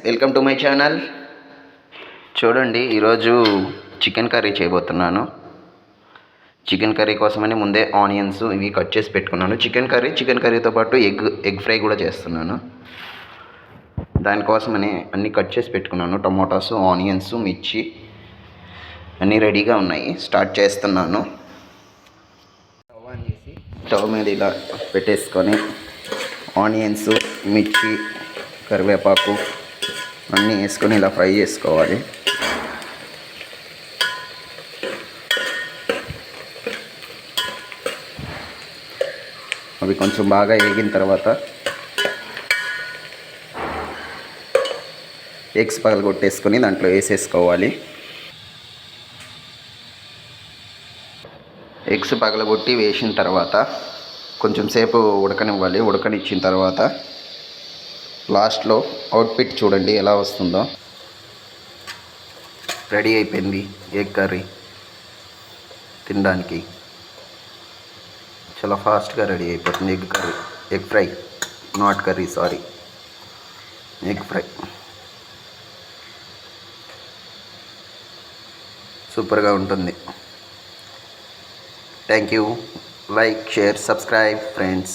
Welcome to my channel చూడండి ఈరోజు chicken curry చేయబోతున్నాను. చికెన్ కర్రీ కోసమని ముందే ఆనియన్స్ ఇవి కట్ చేసి పెట్టుకున్నాను. చికెన్ కర్రీ చికెన్ కర్రీతో పాటు ఎగ్ ఎగ్ ఫ్రై కూడా చేస్తున్నాను. దానికోసమని అన్నీ కట్ చేసి పెట్టుకున్నాను. టమాటాస్ ఆనియన్స్ మిర్చి అన్నీ రెడీగా ఉన్నాయి. స్టార్ట్ చేస్తున్నాను. స్టవ్ ఆన్ చేసి స్టవ్ మీద ఇలా పెట్టేసుకొని ఆనియన్స్ మిర్చి కరివేపాకు అన్నీ వేసుకొని ఇలా ఫ్రై చేసుకోవాలి. అవి కొంచెం బాగా వేగిన తర్వాత ఎగ్స్ పగలగొట్టేసుకొని దాంట్లో వేసేసుకోవాలి. ఎగ్స్ పగలగొట్టి వేసిన తర్వాత కొంచెం సేపు ఉడకనివ్వాలి. ఉడకనిచ్చిన తర్వాత లాస్ట్లో అవుట్ఫిట్ చూడండి ఎలా వస్తుందో. రెడీ అయిపోయింది ఎగ్ కర్రీ తినడానికి. చాలా ఫాస్ట్గా రెడీ అయిపోతుంది egg curry egg fry not curry sorry. Egg fry. సూపర్గా ఉంటుంది. Thank you. Like share subscribe friends.